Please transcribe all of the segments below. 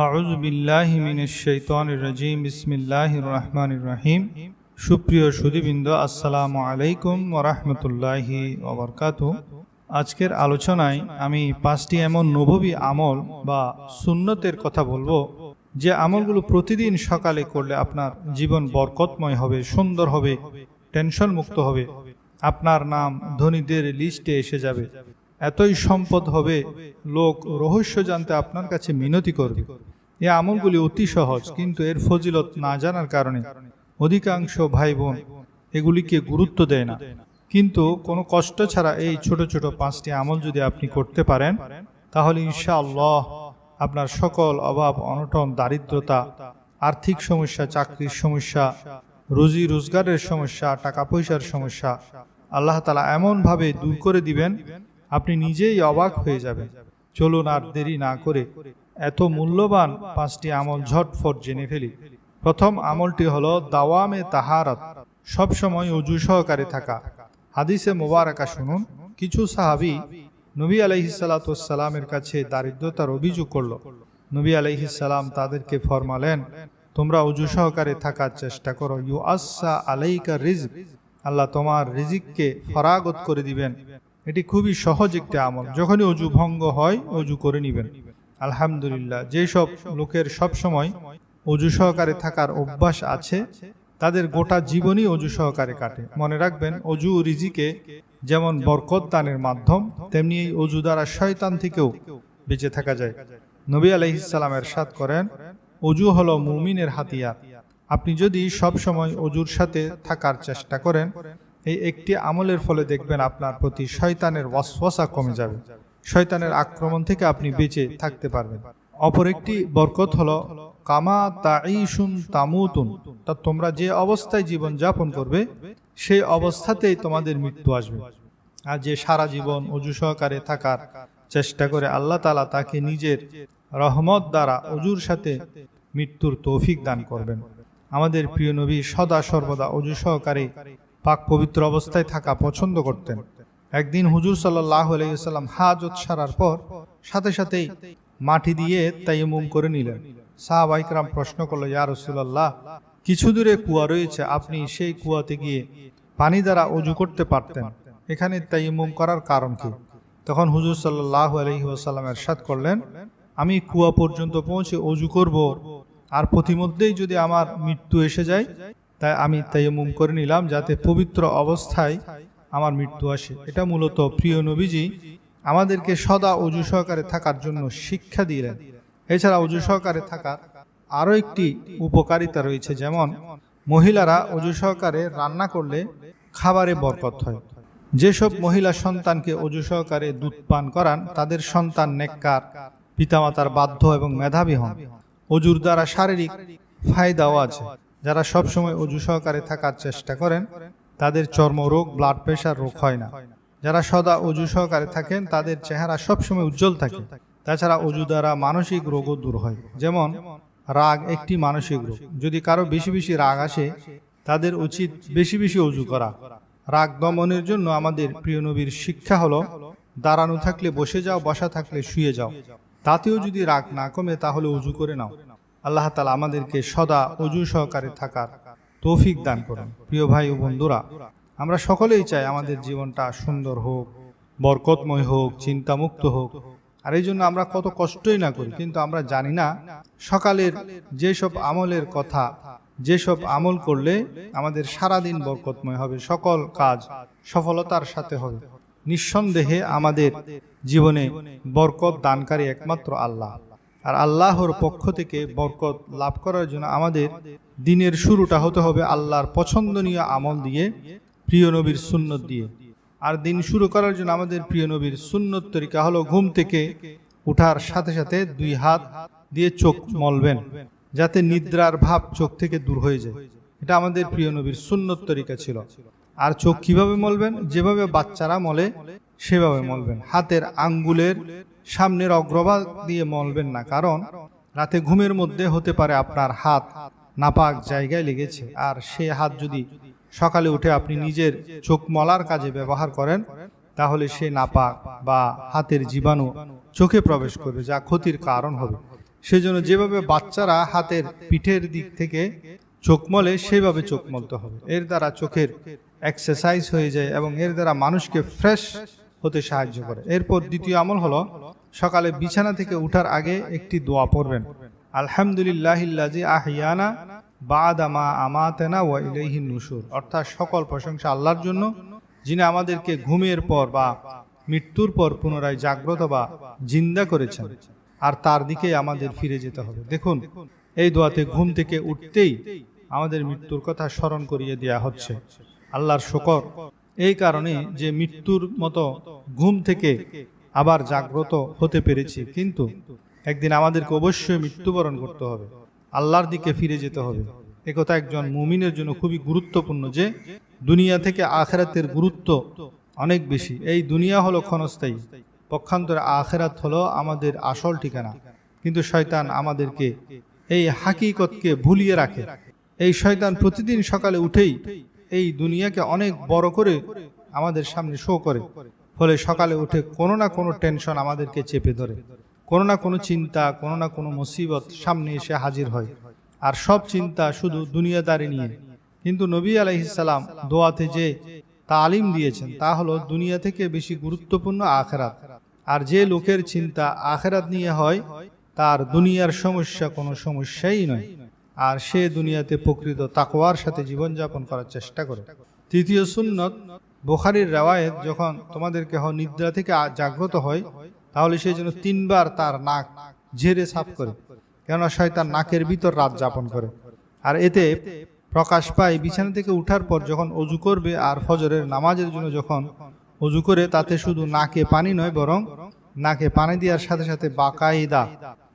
আউজ বিল্লাহি মিনাশ শাইতানির রাজিম, বিসমিল্লাহির রহমানির রহিম। সুপ্রিয় সুদীবৃন্দ আসসালামু আলাইকুম ওরহমতুল্লাহি ওবরকাত আজকের আলোচনায় আমি পাঁচটি এমন নববী আমল বা সুন্নতের কথা বলব, যে আমলগুলো প্রতিদিন সকালে করলে আপনার জীবন বরকতময় হবে, সুন্দর হবে টেনশন মুক্ত হবে। আপনার নাম ধনীদের লিস্টে এসে যাবে। এতই সম্পদ হবে, লোক রহস্য জানতে আপনার কাছে মিনতি করবে। এ আমলগুলি অতি সহজ, কিন্তু এর ফজিলত না জানার কারণে। অধিকাংশ ভাই বোন এগুলিকে গুরুত্ব দেয় না। কিন্তু কোনো কষ্ট ছাড়া এই ছোট ছোট পাঁচটি আমল যদি আপনি করতে পারেন, তাহলে ইনশাআল্লাহ আপনার সকল অভাব, অনটন, দারিদ্রতা, আর্থিক সমস্যা, চাকরির সমস্যা, রুজি রোজগারের সমস্যা, টাকা পয়সার সমস্যা, আল্লাহ তালা এমনভাবে দূর করে দিবেন আপনি নিজেই অবাক হয়ে যাবেন। চলুন আর দেরি না করে এত মূল্যবান পাঁচটি আমল ঝটফট জেনে ফেলি। প্রথম আমলটি হল দাওয়ামে তাহারাত সবসময় অজু সহকারে থাকা। হাদিসে মোবারকা শুনুন, কিছু সাহাবি নবী আলাইহিসালামের কাছে দারিদ্রতার অভিযোগ করল। নবী আলাইহিসাল্লাম তাদেরকে ফরমালেন, তোমরা অজু সহকারে থাকার চেষ্টা করো। ইউ আসা আলাইকা রিজ আল্লাহ তোমার রিজিককে ফরাগত করে দিবেন। এটি খুবই সহজ একটি আমল। যখনই অজু ভঙ্গ হয়, অজু করে নেবেন। আলহামদুলিল্লাহ যেসব লোকের সব সময় অজু সহকারে থাকার অভ্যাস আছে, তাদের গোটা জীবনই অজু সহকারে কাটে। মনে রাখবেন, অজু রিজিকে যেমন বরকত দানের মাধ্যম, তেমনি এই অজু দ্বারা শয়তান থেকেও বেঁচে থাকা যায়। নবী আলহিসাল্লাম এরশাদ করেন, অজু হলো মুমিনের হাতিয়ার। আপনি যদি সব সময় অজুর সাথে থাকার চেষ্টা করেন এই একটি আমলের ফলে দেখবেন আপনার প্রতি শয়তানের ওয়াসওয়াসা কমে যাবে। শয়তানের আক্রমণ থেকে আপনি বেঁচে থাকতে পারবেন। অপর একটি বরকত হলো, কামা তাইশুন তামুতুন। তা তোমরা যে অবস্থায় জীবন যাপন করবে, সেই অবস্থাতেই তোমাদের মৃত্যু আসবে। আর যে সারা জীবন অজু সহকারে থাকার চেষ্টা করে আল্লাহ তালা তাকে নিজের রহমত দ্বারা অজুর সাথে মৃত্যুর তৌফিক দান করবেন। আমাদের প্রিয় নবী সদা সর্বদা অজু সহকারে পাক পবিত্র অবস্থায় থাকা পছন্দ করতেন। একদিন হুজুর সাল্লাহ আলাইসাল্লাম হাজত সারার পর সাথে সাথেই মাটি দিয়ে তাইমুম করে নিলেন। সাহাবাইকরাম প্রশ্ন করল, ইয়া রসুল্লাহ কিছু দূরে কুয়া রয়েছে, আপনি সেই কুয়াতে গিয়ে পানি দ্বারা অজু করতে পারতেন। এখানে তাইমুম করার কারণ কি? তখন হুজুর সাল্লাহ আলহি আসাল্লাম এরশাদ করলেন, আমি কুয়া পর্যন্ত পৌঁছে অজু করব। আর প্রতিমধ্যেই যদি আমার মৃত্যু এসে যায় তাই আমি তাইমুম করে নিলাম যাতে পবিত্র অবস্থায় আমার মৃত্যু আসে। এটা মূলত প্রিয় নবীজি আমাদেরকে সদা অজু সহকারে থাকার জন্য শিক্ষা দিলেন। এছাড়া অজু সহকারে থাকার আরও একটি উপকারিতা রয়েছে, যেমন মহিলারা অজু সহকারে রান্না করলে খাবারে বরকত হয়। যেসব মহিলা সন্তানকে অজু সহকারে দুধ পান করান, তাদের সন্তান নেককার, পিতামাতার বাধ্য এবং মেধাবী হন। অজুর দ্বারা শারীরিক ফায়দাও আছে। যারা সবসময় অজু সহকারে থাকার চেষ্টা করেন, তাদের চর্মরোগ ব্লাড প্রেশার রোগ হয় না। যারা সদা অজু সহকারে থাকেন, তাদের চেহারা সবসময় উজ্জ্বল থাকে। তাছাড়া অজু দ্বারা মানসিক রোগও দূর হয়। যেমন, রাগ একটি মানসিক রোগ। যদি কারও বেশি বেশি রাগ আসে, তাদের উচিত বেশি বেশি অজু করা। রাগ দমনের জন্য আমাদের প্রিয় নবীর শিক্ষা হলো, দাঁড়ানো থাকলে বসে যাও, বসা থাকলে শুয়ে যাও। তাতেও যদি রাগ না কমে, তাহলে অজু করে নাও। আল্লাহ তালা আমাদেরকে সদা অজু সহকারে থাকার তৌফিক দান করুন। প্রিয় ভাই ও বন্ধুরা, আমরা সকলেই চাই আমাদের জীবনটা সুন্দর হোক, বরকতময় হোক, চিন্তামুক্ত হোক। আর এই জন্য আমরা কত কষ্টই না করি, কিন্তু আমরা জানি না সকালের যেসব আমলের কথা, যেসব আমল করলে আমাদের সারাদিন বরকতময় হবে, সকল কাজ সফলতার সাথে হবে। নিঃসন্দেহে আমাদের জীবনে বরকত দানকারী একমাত্র আল্লাহ। আর আল্লাহর পক্ষ থেকে বরকত লাভ করার জন্য আমাদের দিনের শুরুটা হতে হবে আল্লাহর পছন্দনীয় আমল দিয়ে, প্রিয় নবীর সুন্নত দিয়ে। আর দিন শুরু করার জন্য আমাদের প্রিয় নবীর সুন্নত তরিকা হলো ঘুম থেকে উঠার সাথে সাথে দুই হাত দিয়ে চোখ মলবেন, যাতে নিদ্রার ভাব চোখ থেকে দূর হয়ে যায়। এটা আমাদের প্রিয় নবীর সুন্নত তরিকা ছিল। আর চোখ কীভাবে মলবেন? যেভাবে বাচ্চারা মলে সেভাবে মলবেন। হাতের আঙ্গুলের সামনের অগ্রভাগ দিয়ে মলবেন না কারণ রাতে ঘুমের মধ্যে হতে পারে আপনার হাত নাপাক জায়গায় লেগেছে। আর সে হাত যদি সকালে উঠে আপনি নিজের চোখ মলার কাজে ব্যবহার করেন তাহলে সে নাপাক বা হাতের জীবাণু চোখে প্রবেশ করবে যা ক্ষতির কারণ হবে। সেজন্য যেভাবে বাচ্চারা হাতের পিঠের দিক থেকে চোখ মলে সেভাবে চোখ মলতে হবে। এর দ্বারা চোখের এক্সারসাইজ হয়ে যায় এবং এর দ্বারা মানুষকে ফ্রেশ হতে সাহায্য করে। এরপর দ্বিতীয় আমল হলো, সকালে বিছানা থেকে উঠার আগে একটি দোয়া পড়বেন। আলহামদুলিল্লাহিল্লাজি আহিয়ানা বাদামা আমাতেনা ওয়া ইলাইহি নুশুর। অর্থাৎ সকল প্রশংসা আল্লাহর জন্য, যিনি আমাদেরকে ঘুমের পর বা মৃত্যুর পর পুনরায় জাগ্রত বা জিন্দা করেছেন, আর তার দিকে আমাদের ফিরে যেতে হবে। দেখুন, এই দোয়াতে ঘুম থেকে উঠতেই আমাদের মৃত্যুর কথা স্মরণ করিয়ে দেওয়া হচ্ছে। আল্লাহর শকর। এই কারণে যে মৃত্যুর মতো ঘুম থেকে আবার জাগ্রত হতে পেরেছি। কিন্তু একদিন আমাদেরকে অবশ্যই মৃত্যুবরণ করতে হবে। আল্লাহর দিকে ফিরে যেতে হবে। একথা একজন মুমিনের জন্য খুবই গুরুত্বপূর্ণ যে, দুনিয়া থেকে আখেরাতের গুরুত্ব অনেক বেশি। এই দুনিয়া হলো ক্ষণস্থায়ী। পক্ষান্তরে আখেরাত হলো আমাদের আসল ঠিকানা। কিন্তু শয়তান আমাদেরকে এই হাকিকতকে ভুলিয়ে রাখে। এই শয়তান প্রতিদিন সকালে উঠেই এই দুনিয়াকে অনেক বড় করে আমাদের সামনে শো করে। ফলে সকালে উঠে কোনো না কোনো টেনশন আমাদেরকে চেপে ধরে। কোনো না কোনো চিন্তা, কোনো না কোনো মুসিবত সামনে এসে হাজির হয়। আর সব চিন্তা শুধু দুনিয়াদারি নিয়ে। কিন্তু নবী আলাইহিসাল্লাম দোয়াতে যে তালিম দিয়েছেন, তা হলো দুনিয়া থেকে বেশি গুরুত্বপূর্ণ আখেরাত। আর যে লোকের চিন্তা আখেরাত নিয়ে হয়, তার দুনিয়ার সমস্যা কোনো সমস্যাই নয়। আর সে দুনিয়াতে প্রকৃত তাকওয়ার সাথে জীবনযাপন করার চেষ্টা করে। তৃতীয় সুন্নত, বোখারির রেওয়ায়েত, যখন তোমাদের কেহ নিদ্রা থেকে জাগ্রত হয়, তাহলে সে যেন তিনবার তার নাক ঝেড়ে সাফ করে, কেননা শয়তান নাকের ভিতর রাত যাপন করে। আর এতে প্রকাশ পায় বিছানা থেকে উঠার পর যখন অজু করবে আর ফজরের নামাজের জন্য যখন অজু করে, তাতে শুধু নাকে পানি নয়, বরং নাকে পানি দেওয়ার সাথে সাথে বাকায়দা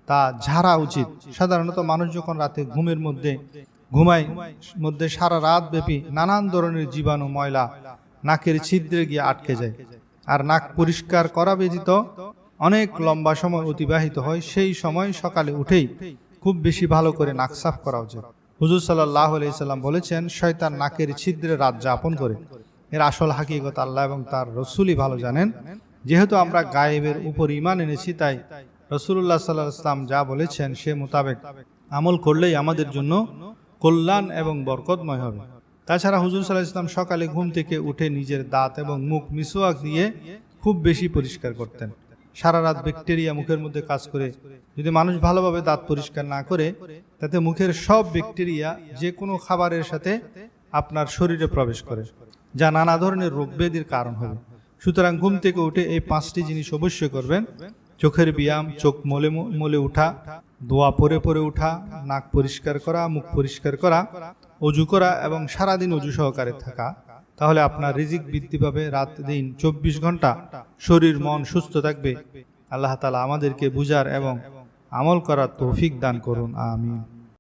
তা ঝাড়া উচিত। সাধারণত মানুষ যখন রাতে ঘুমের মধ্যে ঘুমায়, মধ্যে সারা রাত ব্যাপী নানান ধরনের জীবাণু, ময়লা নাকের ছিদ্রে গিয়ে আটকে যায়। আর নাক পরিষ্কার করা ব্যতীত অনেক লম্বা সময় অতিবাহিত হয়, সেই সময় সকালে উঠেই খুব বেশি ভালো করে নাক সাফ করা উচিত। হুজুর সাল্লাহ সাল্লাম বলেছেন, শয়তান নাকের ছিদ্রে রাত যাপন করে। এর আসল হাকিকত আল্লাহ এবং তার রসুলই ভালো জানেন। যেহেতু আমরা গায়েবের উপর ইমান এনেছি, তাই রসুল্লাহ সাল্লাহ ইসলাম যা বলেছেন সে মোতাবেক। আমল করলেই আমাদের জন্য কল্যাণ এবং বরকতময় হবে। তাছাড়া হুজুর সাল্লাহ ইসলাম সকালে ঘুম থেকে উঠে নিজের দাঁত এবং মুখ মিসওয়াক দিয়ে খুব বেশি পরিষ্কার করতেন। সারা রাত ব্যাকটেরিয়া মুখের মধ্যে কাজ করে যদি মানুষ ভালোভাবে দাঁত পরিষ্কার না করে, তাতে মুখের সব ব্যাকটেরিয়া যে কোনো খাবারের সাথে আপনার শরীরে প্রবেশ করে, যা নানা ধরনের রোগ ব্যাধির কারণ হবে। সুতরাং ঘুম থেকে উঠে এই পাঁচটি জিনিস অবশ্যই করবেন। চোখের ব্যায়াম, চোখ মলে মলে উঠা, দোয়া পরে পরে উঠা, নাক পরিষ্কার করা, মুখ পরিষ্কার করা, অজু করা এবং সারাদিন অজু সহকারে থাকা, তাহলে আপনার রিজিক বৃদ্ধি পাবে রাত দিন চব্বিশ ঘণ্টা। শরীর, মন সুস্থ থাকবে। আল্লাহ তালা আমাদেরকে বুঝার এবং আমল করার তৌফিক দান করুন। আমিন।